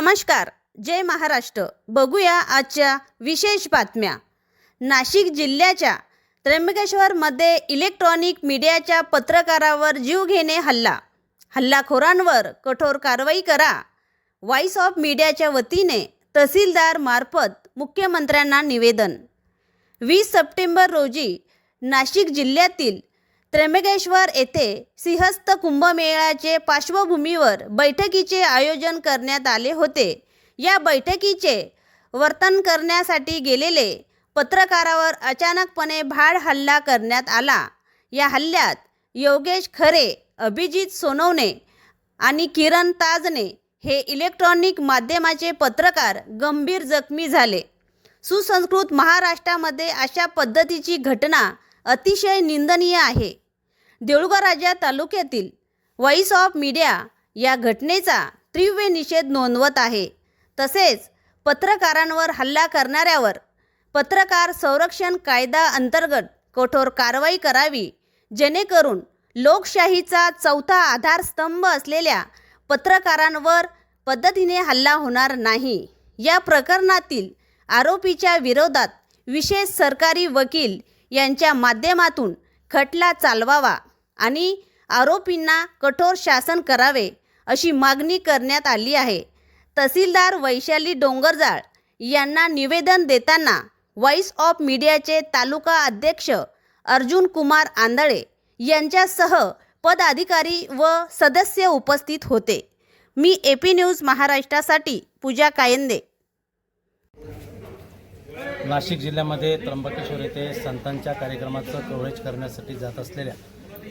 नमस्कार जय महाराष्ट्र. बघूया आजच्या विशेष बातम्या. नाशिक जिल्ह्याच्या त्र्यंबकेश्वरमध्ये इलेक्ट्रॉनिक मीडियाच्या पत्रकारावर जीव घेणे हल्ला. हल्लाखोरांवर कठोर कारवाई करा. व्हॉइस ऑफ मीडियाच्या वतीने तहसीलदार मार्फत मुख्यमंत्र्यांना निवेदन. वीस सप्टेंबर रोजी नाशिक जिल्ह्यातील त्र्यंबकेश्वर येथे सिंहस्थ कुंभमेळ्याचे पार्श्वभूमीवर बैठकीचे आयोजन करण्यात आले होते. या बैठकीचे वर्तन करण्यासाठी गेलेले पत्रकारावर अचानकपणे भाड हल्ला करण्यात आला. या हल्ल्यात योगेश खरे अभिजित सोनवणे आणि किरण ताजने हे इलेक्ट्रॉनिक माध्यमाचे पत्रकार गंभीर जखमी झाले. सुसंस्कृत महाराष्ट्रामध्ये अशा पद्धतीची घटना अतिशय निंदनीय आहे. देऊळगाव राजा तालुक्यातील व्हॉइस ऑफ मीडिया या घटनेचा तीव्र निषेध नोंदवत आहे. तसेच पत्रकारांवर हल्ला करणाऱ्यावर पत्रकार संरक्षण कायदा अंतर्गत कठोर कारवाई करावी जेणेकरून लोकशाहीचा चौथा आधारस्तंभ असलेल्या पत्रकारांवर पद्धतीने हल्ला होणार नाही. या प्रकरणातील आरोपीच्या विरोधात विशेष सरकारी वकील यांच्या माध्यमातून खटला चालवावा आणि आरोपींना कठोर शासन करावे अशी मागणी करण्यात आली आहे. तहसीलदार वैशाली डोंगरजाळ यांना निवेदन देताना व्हॉइस ऑफ मीडियाचे तालुका अध्यक्ष अर्जुन कुमार आंधळे यांच्यासह पदाधिकारी व सदस्य उपस्थित होते. मी ए पी न्यूज महाराष्ट्रासाठी पूजा कायंदे. नाशिक जिल्ह्यामध्ये त्र्यंबकेश्वर येथे संतांच्या कार्यक्रमाचं कव्हरेज करण्यासाठी जात असलेल्या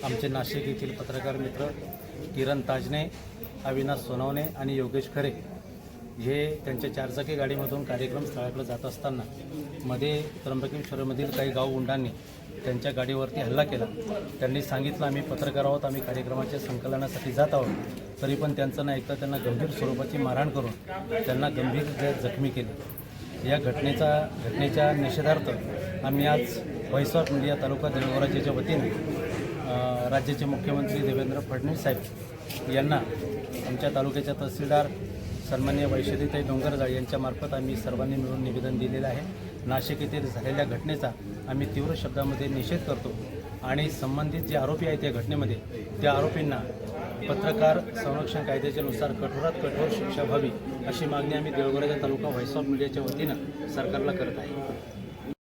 आमचे नाशिक येथील पत्रकार मित्र किरण ताजने अविनाश सोनवणे आणि योगेश खरे हे त्यांच्या चारचाकी गाडीमधून कार्यक्रम स्थळाकडे जात असताना मध्ये त्र्यंबकेश्वरमधील काही गाव गुंडांनी त्यांच्या गाडीवरती हल्ला केला. त्यांनी सांगितलं आम्ही पत्रकार आहोत आम्ही कार्यक्रमाच्या संकलनासाठी जात आहोत. तरी पण त्यांचं न ऐकता त्यांना गंभीर स्वरूपाची मारहाण करून त्यांना गंभीर जखमी केली. या घटनेचा घटनेच्या निषेधार्थ आम्ही आज voice of media taluka Devgaon राज्याच्या वतीने राज्याचे मुख्यमंत्री देवेंद्र फडणवीस साहेब यांना आमच्या तालुक्याच्या तहसीलदार सन्मान्य वैशदीताई डोंगरजाळ यांच्यामार्फत आम्ही सर्वांनी मिळून निवेदन दिलेलं आहे. नाशिक येथे झालेल्या घटनेचा आम्ही तीव्र शब्दामध्ये निषेध करतो आणि संबंधित जे आरोपी आहेत त्या घटनेमध्ये त्या आरोपींना पत्रकार संरक्षण कायद्याच्या नुसार कठोरात कठोर शिक्षा व्हावी अशी मागणी आम्ही देवगराजा तालुका व्हॉइस ऑफ मीडियाच्या वतीनं सरकारला करत आहे.